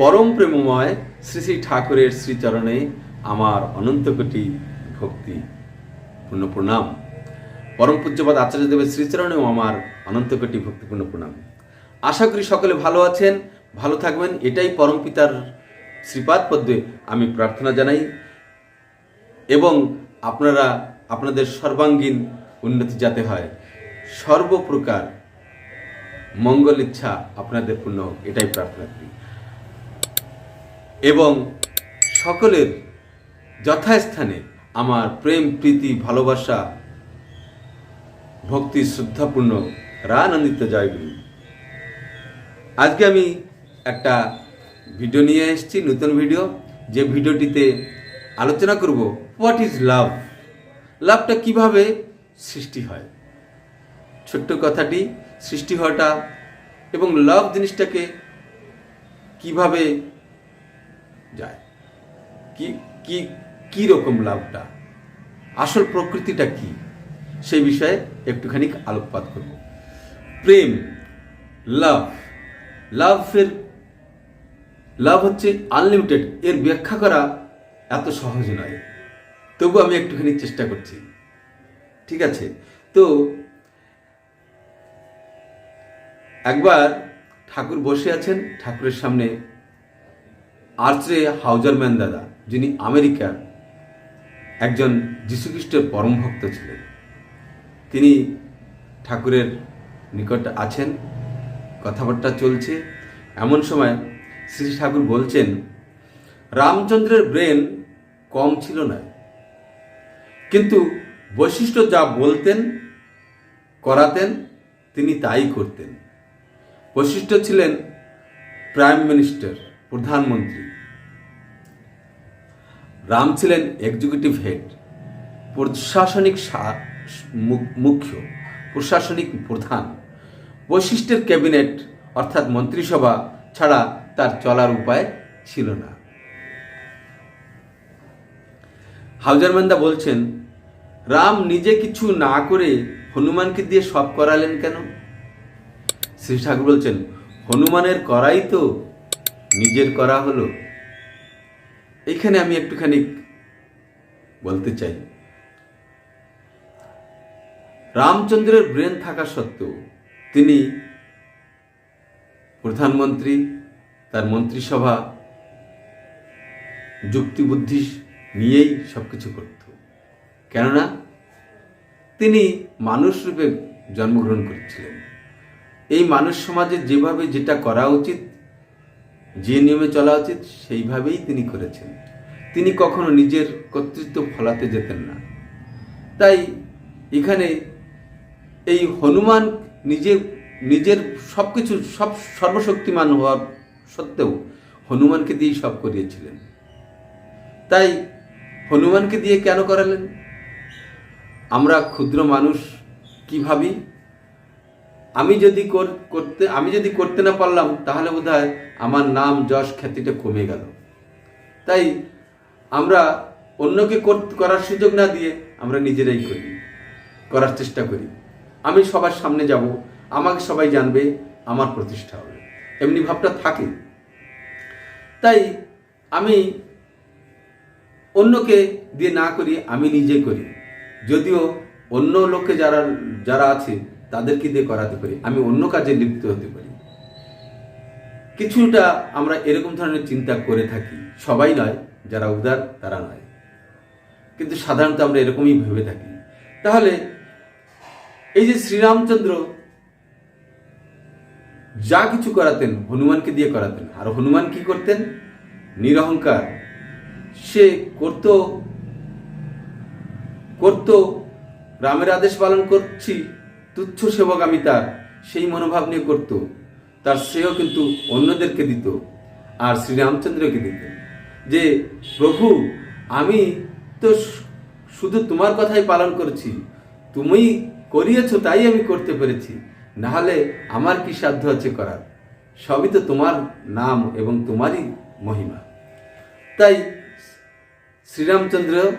পরম প্রেমময় শ্রী শ্রী ঠাকুরের শ্রীচরণে আমার অনন্ত কোটি ভক্তি, পূর্ণ প্রণাম। পরম পূজ্যপাদ আচার্যদেবের শ্রীচরণেও আমার অনন্ত কোটি ভক্তিপূর্ণ প্রণাম। আশা করি সকলে ভালো আছেন, ভালো থাকবেন, এটাই পরম পিতার শ্রীপাদ পদ্মে আমি প্রার্থনা জানাই। এবং আপনারা, আপনাদের সর্বাঙ্গীন উন্নতি যাতে হয়, সর্বপ্রকার মঙ্গল ইচ্ছা আপনাদের পূর্ণ হোক, এটাই প্রার্থনা করি। এবং সকলের যথাস্থানে আমার প্রেম, প্রীতি, ভালোবাসা, ভক্তি, শ্রদ্ধাপূর্ণ, রানন্দিত জয়গুরু আজকে আমি একটা ভিডিও নিয়ে এসেছি, নতুন ভিডিও। যে ভিডিওটিতে আলোচনা করব হোয়াট ইজ লাভ লাভটা কীভাবে সৃষ্টি হয়? ছোট্ট কথাটি, সৃষ্টি হওয়াটা এবং লাভ জিনিসটাকে কীভাবে যায়। কি কি কি রকম লাভটা? আসল প্রকৃতিটা কি? সেই বিষয়ে একটুখানি আলোকপাত করব। প্রেম, লাভ। লাভের, লাভ হচ্ছে আনলিমিটেড এর ব্যাখ্যা করা এত সহজ নয়। তবু আমি একটুখানি চেষ্টা করছি। ঠিক আছে? তো, একবার ঠাকুর বসে আছেন, ঠাকুরের সামনে আর্চরে হাউজারম্যান দাদা, যিনি আমেরিকার একজন যীশুখ্রিস্টের পরম ভক্ত ছিলেন। তিনি ঠাকুরের নিকট আছেন, কথাবার্তা চলছে। এমন সময় শ্রী ঠাকুর বলছেন, রামচন্দ্রের ব্রেন কম ছিল না। কিন্তু বৈশিষ্ট্য যা বলতেন, করাতেন, তিনি তাই করতেন। বৈশিষ্ট্য ছিলেন প্রাইম মিনিস্টার, প্রধানমন্ত্রী। রাম ছিলেন এক্সিকিউটিভ হেড প্রশাসনিক মুখ্য, প্রশাসনিক প্রধান। বৈশিষ্ট্যের ক্যাবিনেট অর্থাৎ মন্ত্রিসভা ছাড়া তার চলার উপায় ছিল না। হাউজারম্যান্দা বলছেন, রাম নিজে কিছু না করে হনুমানকে দিয়ে সব করালেন কেন? শ্রী ঠাকুর বলছেন, হনুমানের করাই তো, নিজের করা হলো। এইখানে আমি একটুখানি বলতে চাই। রামচন্দ্রের ব্রেন থাকা সত্ত্বেও তিনি প্রধানমন্ত্রী, তার মন্ত্রিসভা, যুক্তিবুদ্ধি নিয়েই সবকিছু করত। কেননা তিনি মানুষ রূপে জন্মগ্রহণ করেছিলেন। এই মানুষ সমাজে যেভাবে যেটা করা উচিত যে নিয়মে চলা উচিত, সেইভাবেই তিনি করেছেন। তিনি কখনো নিজের কর্তৃত্ব ফলাতে যেতেন না। তাই এখানে এই হনুমান নিজের নিজের সব কিছু সব সর্বশক্তিমান হওয়ার সত্ত্বেও হনুমানকে দিয়েই সব করিয়েছিলেন। তাই হনুমানকে দিয়ে কেন করালেন? আমরা ক্ষুদ্র মানুষ, কি ভাবি? আমি যদি করতে, আমি যদি করতে না পারলাম, তাহলে বোধ আমার নাম যশ খ্যাতিটা কমে গেল। তাই আমরা অন্যকে কর- করার সুযোগ না দিয়ে আমরা নিজেরাই করি, করার চেষ্টা করি। আমি সবার সামনে যাব, আমাকে সবাই জানবে, আমার প্রতিষ্ঠা হবে। এমনি ভাবটা থাকে। তাই আমি অন্যকে দিয়ে না করি, আমি নিজে করি। যদিও অন্য লোকে যারা যারা আছে তাদেরকে দিয়ে করাতে পারি, আমি অন্য কাজে লিপ্ত হতে পারি। কিছুটা আমরা এরকম ধরনের চিন্তা করে থাকি, সবাই নয়, যারা উদার তারা নয়। কিন্তু সাধারণত আমরা এরকমই ভেবে থাকি। তাহলে এই যে শ্রীরামচন্দ্র যা কিছু করাতেন, হনুমানকে দিয়ে করাতেন, আর হনুমান কি করতেন? নিরহংকার। সে করত করত, রামের আদেশ পালন করছি তুচ্ছ সেবক আমি তার, সেই মনোভাব নিয়ে করত। তার শ্রেয় কিন্তু অন্যদেরকে দিত, আর শ্রীরামচন্দ্রকে দিত। যে, প্রভু, আমি তো শুধু তোমার কথাই পালন করছি। তুমি করিয়েছ তাই আমি করতে পেরেছি। নাহলে আমার কি সাধ্য আছে করার? সবই তো তোমার নাম এবং তোমারই মহিমা। তাই শ্রীরামচন্দ্র,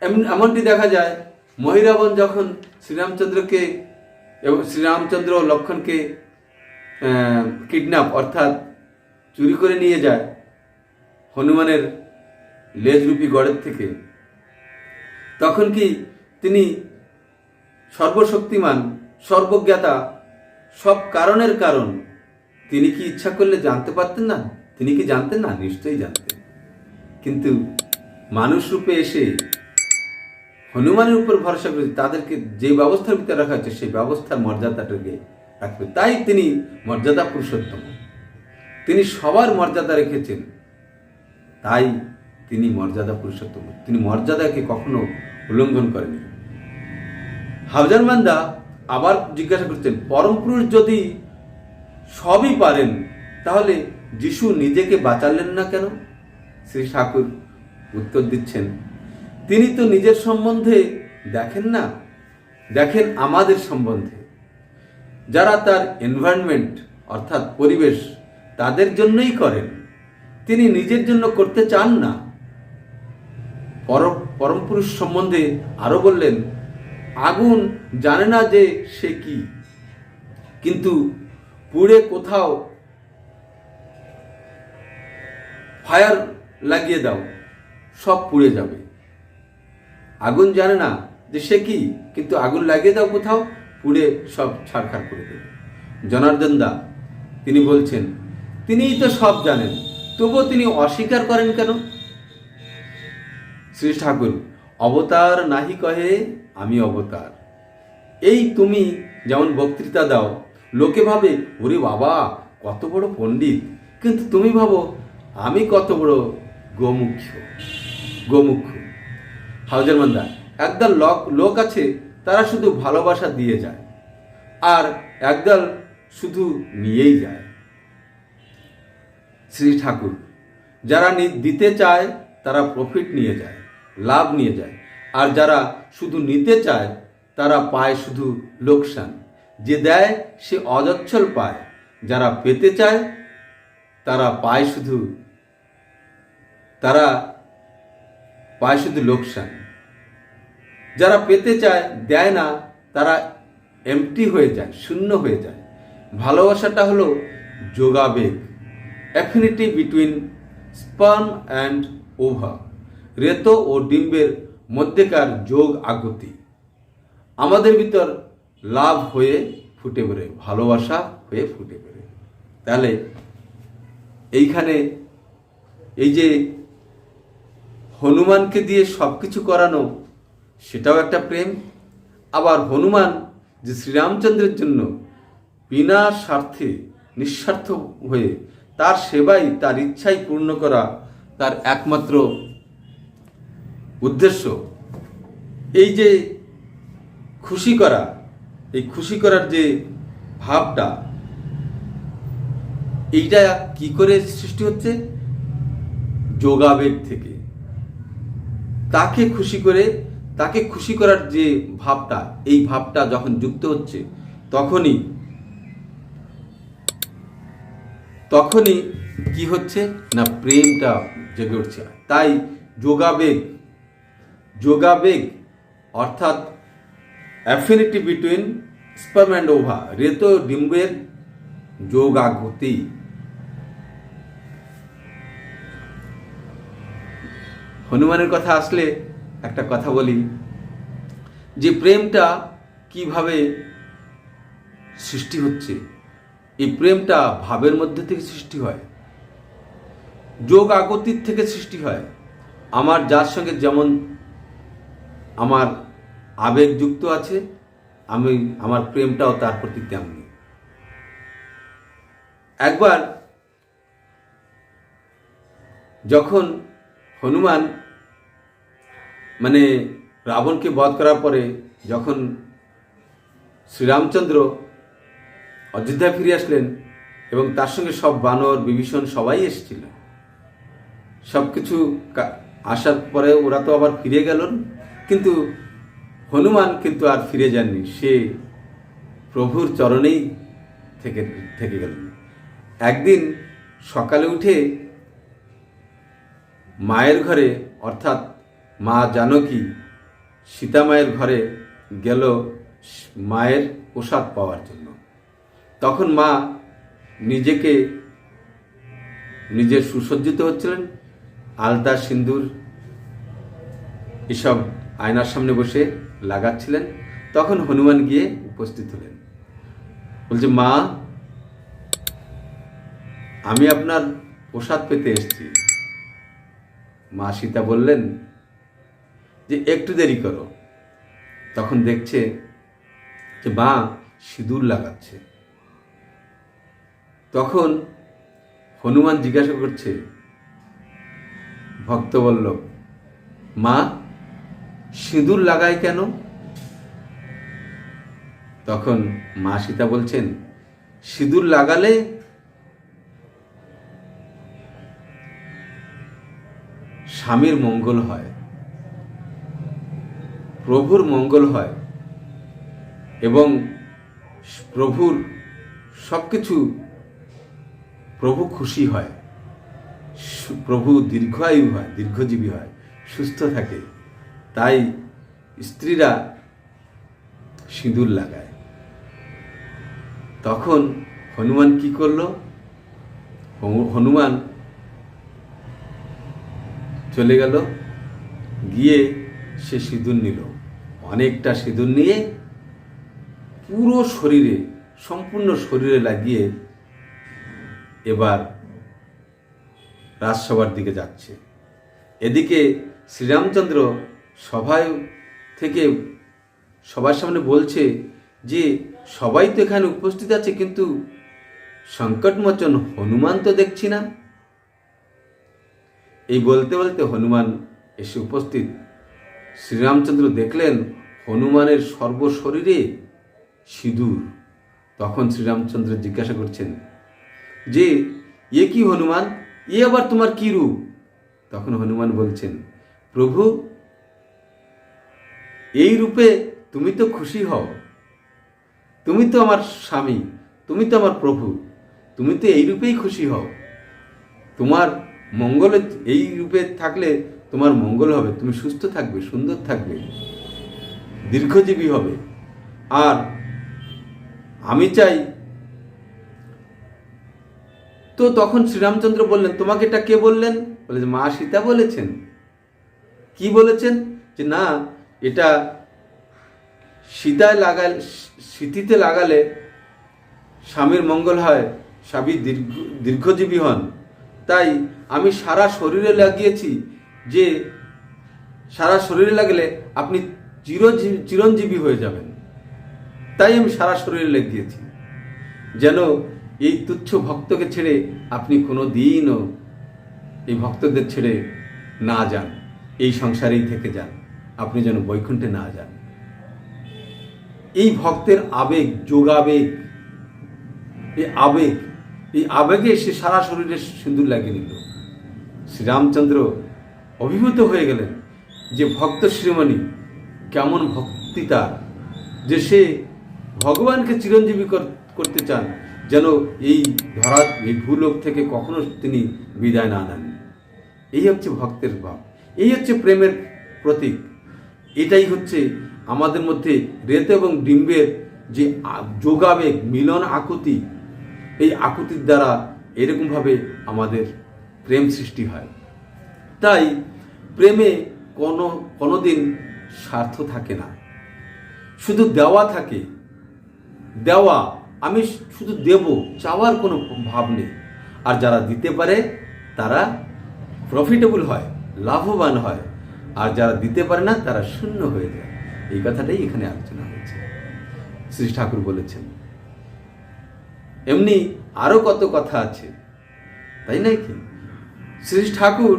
এমন, এমনটি দেখা যায়, মহিরাবন যখন শ্রীরামচন্দ্রকে এবং শ্রীরামচন্দ্র লক্ষণকে কিডন্যাপ অর্থাৎ চুরি করে নিয়ে যায় হনুমানের লেজরূপী গড়ের থেকে। তখন কি তিনি সর্বশক্তিমান, সর্বজ্ঞাতা, সব কারণের কারণ, তিনি কি ইচ্ছা করলে জানতে পারতেন না? তিনি কি জানতেন না? নিশ্চয়ই জানতেন। কিন্তু মানুষ রূপে এসে হনুমানের উপর ভরসা করে তাদেরকে যে ব্যবস্থার ভিতরে রাখা হয়েছে, সেই ব্যবস্থার মর্যাদাটাকে রাখবে। তাই তিনি মর্যাদা পুরুষোত্তম। তিনি সবার মর্যাদা রেখেছেন। তাই তিনি মর্যাদা পুরুষোত্তম। তিনি মর্যাদাকে কখনো উল্লঙ্ঘন করেনি হাফজান মান্দা আবার জিজ্ঞাসা করছেন, পরম পুরুষ যদি সবই পারেন, তাহলে যিশু নিজেকে বাঁচালেন না কেন? শ্রী ঠাকুর উত্তর দিচ্ছেন তিনি তো নিজের সম্বন্ধে দেখেন না, দেখেন আমাদের সম্বন্ধে। যারা তার এনভায়রনমেন্ট অর্থাৎ পরিবেশ, তাদের জন্যই করেন। তিনি নিজের জন্য করতে চান না। পরম পুরুষ সম্বন্ধে আরও বললেন, আগুন জানে না যে সে কি। কিন্তু পুড়ে কোথাও ফায়ার লাগিয়ে দাও, সব পুড়ে যাবে। আগুন জানে না যে সে কি, কিন্তু আগুন লাগিয়ে দাও কোথাও, পুড়ে সব ছাড়খাড় করে দেবে। জনার্দন দা, তিনি বলছেন, তিনিই তো সব জানেন, তবুও তিনি অস্বীকার করেন কেন? শ্রী ঠাকুর, অবতার নাহি কহে, আমি অবতার। এই তুমি যেমন বক্তৃতা দাও, লোকে ভাবে, ওরে বাবা, কত বড় পণ্ডিত। কিন্তু তুমি ভাবো, আমি কত বড় গোমুখ্য গোমুখ্য। হাউজার মান্দা একদল লোক লোক আছে, তারা শুধু ভালোবাসা দিয়ে যায়। আর একদল শুধু নিয়েই যায়। শ্রী ঠাকুর, যারা দিতে চায়, তারা প্রফিট নিয়ে যায়, লাভ নিয়ে যায়। আর যারা শুধু নিতে চায়, তারা পায় শুধু লোকসান। যে দেয়, সে অজচ্ছল পায়। যারা পেতে চায়, তারা পায় শুধু, তারা পায় শুধু লোকসান। যারা পেতে চায়, দেয় না, তারা এমটি হয়ে যায়, শূন্য হয়ে যায়। ভালোবাসাটা হলো যোগাবেগ affinity between sperm and ova রেত ও ডিম্বের মধ্যেকার যোগ আগতি আমাদের ভিতর লাভ হয়ে ফুটে বেরোয় ভালোবাসা হয়ে ফুটে বেরোয় তাহলে এইখানে এই যে হনুমানকে দিয়ে সব কিছু করানো, সেটাও একটা প্রেম। আবার হনুমান যে শ্রীরামচন্দ্রের জন্য বিনা স্বার্থে নিঃস্বার্থ হয়ে তার সেবাই, তার ইচ্ছাই পূর্ণ করা তার একমাত্র উদ্দেশ্য। এই যে খুশি করা, এই খুশি করার যে ভাবটা, এইটা কি করে সৃষ্টি হচ্ছে? যোগাবেগ থেকে। তাকে খুশি করে, তাকে খুশি করার যে ভাবটা, এই ভাবটা যখন যুক্ত হচ্ছে, তখনই তখনই কি হচ্ছে না প্রেমটা জেগে উঠছে। তাই যোগাবেগ যোগাবেগ অর্থাৎ affinity between sperm and ova রেত ডিম্বের যোগাগতি। হনুমানের কথা আসলে একটা কথা বলি। যে প্রেমটা কীভাবে সৃষ্টি হচ্ছে, এই প্রেমটা ভাবের মধ্যে থেকে সৃষ্টি হয়, যোগ আগতির থেকে সৃষ্টি হয়। আমার যার সঙ্গে যেমন আমার আবেগ যুক্ত আছে, আমি, আমার প্রেমটাও তার প্রতি তেমনি। একবার যখন হনুমান মানে রাবণকে বধ করার পরে যখন শ্রীরামচন্দ্র অযোধ্যায় ফিরে আসলেন এবং তার সঙ্গে সব বানর, বিভীষণ সবাই এসেছিল সব কিছু আসার পরে ওরা তো আবার ফিরে গেল কিন্তু হনুমান কিন্তু আর ফিরে যাননি, সে প্রভুর চরণেই থেকে থেকে গেলেন। একদিন সকালে উঠে মায়ের ঘরে, অর্থাৎ মা জানকী সীতা মায়ের ঘরে গেল মায়ের প্রসাদ পাওয়ার জন্য। তখন মা নিজেকে নিজে সুসজ্জিত হচ্ছিলেন, আলতা সিন্দুর এসব আয়নার সামনে বসে লাগাচ্ছিলেন। তখন হনুমান গিয়ে উপস্থিত হলেন। বলছে, মা, আমি আপনার প্রসাদ পেতে এসেছি। মা সীতা বললেন যে, একটু দেরি করো। তখন দেখছে যে, মা সিঁদুর লাগাচ্ছে। তখন হনুমান জিজ্ঞাসা করছে, ভক্ত বলল, মা, সিঁদুর লাগায় কেন? তখন মা সীতা বলছেন, সিঁদুর লাগালে স্বামীর মঙ্গল হয়, প্রভুর মঙ্গল হয় এবং প্রভুর সব কিছু প্রভু খুশি হয় প্রভু দীর্ঘায়ু হয়, দীর্ঘজীবী হয়, সুস্থ থাকে। তাই স্ত্রীরা সিঁদুর লাগায়। তখন হনুমান কি করল? হনু- হনুমান চলে গেল। গিয়ে সে সিঁদুর নিল। অনেকটা সিঁদুর নিয়ে পুরো শরীরে, সম্পূর্ণ শরীরে লাগিয়ে এবার রাজসভার দিকে যাচ্ছে। এদিকে শ্রীরামচন্দ্র সভায় থেকে সবার সামনে বলছে যে, সবাই তো এখানে উপস্থিত আছে, কিন্তু সংকটমোচন হনুমান তো দেখছি না। এই বলতে বলতে হনুমান এসে উপস্থিত। শ্রীরামচন্দ্র দেখলেন হনুমানের সর্বশরীরে সিঁদুর। তখন শ্রীরামচন্দ্র জিজ্ঞাসা করছেন, যে, এ কি হনুমান? এ আবার তোমার কি রূপ? তখন হনুমান বলছেন, প্রভু, এই রূপে তুমি তো খুশি হও। তুমি তো আমার স্বামী, তুমি তো আমার প্রভু, তুমি তো এই রূপেই খুশি হও। তোমার মঙ্গল এই রূপে থাকলে তোমার মঙ্গল হবে, তুমি সুস্থ থাকবে, সুন্দর থাকবে, দীর্ঘজীবী হবে। আর আমি চাই, তো তখন শ্রীরামচন্দ্র বললেন, তোমাকে এটা কে বললেন? বলে যে, মা সীতা বলেছেন। কি বলেছেন? যে, না, এটা সীতায় লাগালে স্মৃতিতে লাগালে স্বামীর মঙ্গল হয়, স্বামী দীর্ঘ, দীর্ঘজীবী হন। তাই আমি সারা শরীরে লাগিয়েছি যে সারা শরীরে লাগলে আপনি চিরজীবী চিরঞ্জীবী হয়ে যাবেন। তাই আমি সারা শরীরে লাগিয়েছি। যেন এই তুচ্ছ ভক্তকে ছেড়ে আপনি কোনো দিনও এই ভক্তদের ছেড়ে না যান, এই সংসারেই থেকে যান, আপনি যেন বৈকুণ্ঠে না যান। এই ভক্তের আবেগ, যোগাবেগ, এই আবেগ এই আবেগে সে সারা শরীরে সিঁদুর লাগিয়ে নিল। শ্রীরামচন্দ্র অভিভূত হয়ে গেলেন যে ভক্ত শ্রীমণি, কেমন ভক্তি তার, যে সে ভগবানকে চিরঞ্জীবী কর- করতে চান, যেন এই ধরা এই ভূলোক থেকে কখনো তিনি বিদায় না নেন। এই হচ্ছে ভক্তের ভাব, এই হচ্ছে প্রেমের প্রতীক। এটাই হচ্ছে আমাদের মধ্যে রেত এবং ডিম্বের যে যোগাবেগ, মিলন আকুতি এই আকুতির দ্বারা এরকমভাবে আমাদের প্রেম সৃষ্টি হয়। তাই প্রেমে কোনো, কোনোদিন স্বার্থ থাকে না। শুধু দেওয়া থাকে। দেওয়া, আমি শুধু দেব, চাওয়ার কোনো ভাব নেই। আর যারা দিতে পারে, তারা প্রফিটেবল হয়, লাভবান হয়। আর যারা দিতে পারে না, তারা শূন্য হয়ে যায়। এই কথাটাই এখানে আলোচনা হয়েছে। শ্রী ঠাকুর বলেছেন এমনি আরও কত কথা আছে, তাই নাই কি? শ্রী ঠাকুর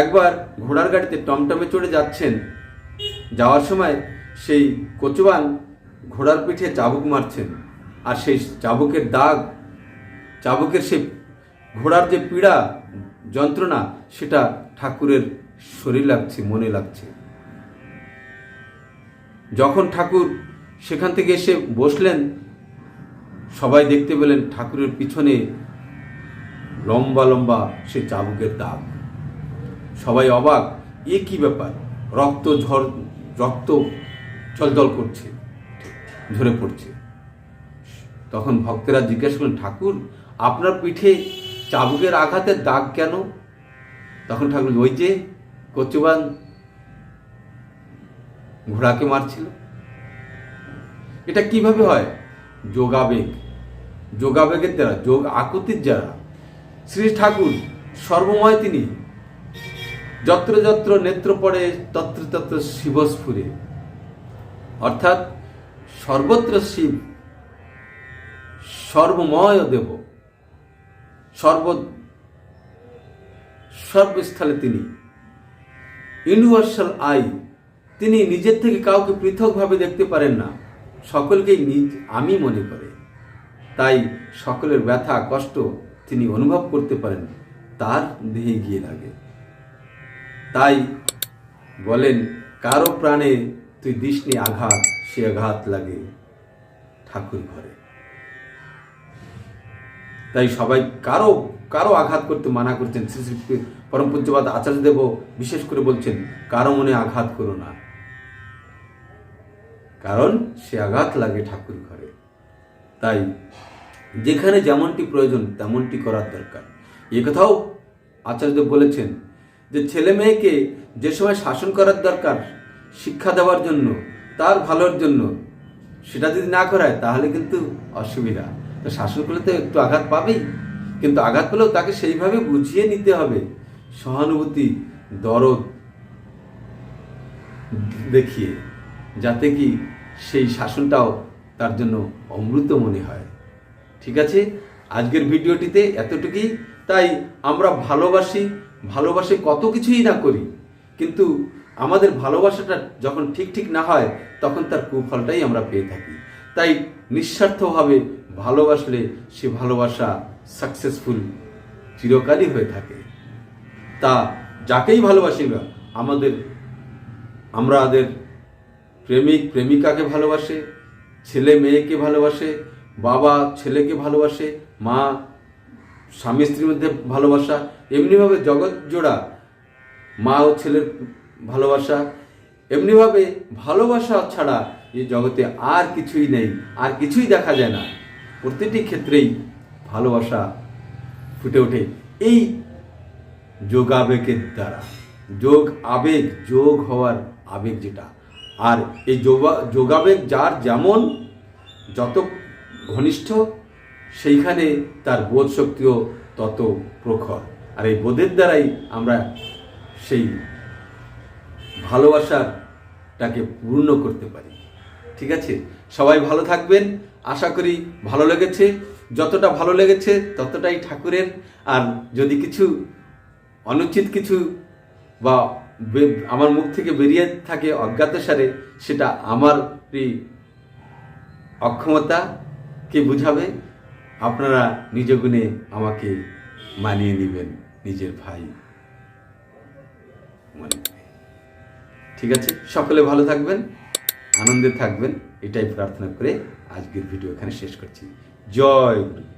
একবার ঘোড়ার গাড়িতে টমটমে চড়ে যাচ্ছেন। যাওয়ার সময় সেই কচুয়ান ঘোড়ার পিঠে চাবুক মারছেন আর সেই চাবুকের দাগ, চাবুকের সেই ঘোড়ার যে পীড়া যন্ত্রণা, সেটা ঠাকুরের শরীর লাগছে, মনে লাগছে। যখন ঠাকুর সেখান থেকে এসে বসলেন। সবাই দেখতে পেলেন ঠাকুরের পিছনে লম্বা লম্বা সে চাবুকের দাগ। সবাই অবাক, এ কি ব্যাপার? রক্ত ঝড় রক্ত জলজল করছে ঝরে পড়ছে। তখন ভক্তেরা জিজ্ঞেস করলেন, ঠাকুর, আপনার পিঠে চাবুকের আঘাতের দাগ কেন? তখন ঠাকুর ওই যে কচুবান ঘোড়াকে মারছিল। এটা কীভাবে হয়? যোগাবেগ। যোগাবেগের দ্বারা, যোগ আকুতির দ্বারা। শ্রী ঠাকুর, সর্বময় তিনি। যত্র যত্র নেত্র পড়ে, তত্র তত্র শিবস্ফুরে অর্থাৎ সর্বত্র শিব, সর্বময় দেব। সর্ব, সর্বস্থলে তিনি। ইউনিভার্সাল আই, তিনি নিজের থেকে কাউকে পৃথকভাবে দেখতে পারেন না। সকলকেই নিজ আমি মনে করে। তাই সকলের ব্যথা, কষ্ট তিনি অনুভব করতে পারেন, তার দেহে গিয়ে লাগে। তাই বলেন, কারও প্রাণে তুই দিসনি আঘাত, সে আঘাত লাগে ঠাকুর ঘরে। তাই সবাই কারও কারও আঘাত করতে মানা করছেন। শ্রী শ্রী পরম পূজ্যবাদ আচার্য দেব বিশেষ করে বলছেন, কারও মনে আঘাত করো না। কারণ সে আঘাত লাগে ঠাকুর ঘরে। তাই যেখানে যেমনটি প্রয়োজন তেমনটি করার দরকার। এ কথাও আচার্যদেব বলেছেন যে, ছেলে মেয়েকে যে সময় শাসন করার দরকার, শিক্ষা দেওয়ার জন্য, তার ভালোর জন্য, সেটা যদি না করায়, তাহলে কিন্তু অসুবিধা। তো শাসন করলে তো একটু আঘাত পাবেই। কিন্তু আঘাত পেলেও তাকে সেইভাবে বুঝিয়ে নিতে হবে। সহানুভূতি, দরদ দেখিয়ে। যাতে কি সেই শাসনটাও তার জন্য অমৃত মনে হয়। ঠিক আছে? আজকের ভিডিওটিতে এতটুকুই। তাই আমরা ভালোবাসি, ভালোবাসে কত কিছুই না করি, কিন্তু আমাদের ভালোবাসাটা যখন ঠিক ঠিক না হয়, তখন তার কুফলটাই আমরা পেয়ে থাকি। তাই নিঃস্বার্থভাবে ভালোবাসলে সে ভালোবাসা সাকসেসফুল চিরকালই হয়ে থাকে। তা যাকেই ভালোবাসি না, আমাদের আমরা আমাদের প্রেমিক প্রেমিকাকে ভালোবাসে, ছেলে মেয়েকে ভালোবাসে, বাবা ছেলেকে ভালোবাসে, মা স্বামী স্ত্রীর মধ্যে ভালোবাসা, এমনিভাবে জগৎ জোড়া মা ও ছেলের ভালোবাসা, এমনিভাবে ভালোবাসা ছাড়া এই জগতে আর কিছুই নেই, আর কিছুই দেখা যায় না। প্রতিটি ক্ষেত্রেই ভালোবাসা ফুটে ওঠে। এই যোগাবেগের দ্বারা, যোগ আবেগ, যোগ হওয়ার আবেগ যেটা আর এই যোগা, যোগাবেগ যার যেমন যত ঘনিষ্ঠ, সেইখানে তার বোধ শক্তিও তত প্রখর। আর এই বোধের দ্বারাই আমরা সেই ভালোবাসাটাকে পূর্ণ করতে পারি। ঠিক আছে? সবাই ভালো থাকবেন। আশা করি ভালো লেগেছে। যতটা ভালো লেগেছে, ততটাই ঠাকুরের। আর যদি কিছু অনুচিত কিছু বা আমার মুখ থেকে বেরিয়ে থাকে অজ্ঞাত সারে, সেটা আমারই অক্ষমতাকে বুঝাবে? আপনারা নিজ গুণে আমাকে মানিয়ে নেবেন, নিজের ভাই। ঠিক আছে? সকলে ভালো থাকবেন, আনন্দে থাকবেন, এটাই প্রার্থনা করে আজকের ভিডিও এখানে শেষ করছি। জয় গুরু।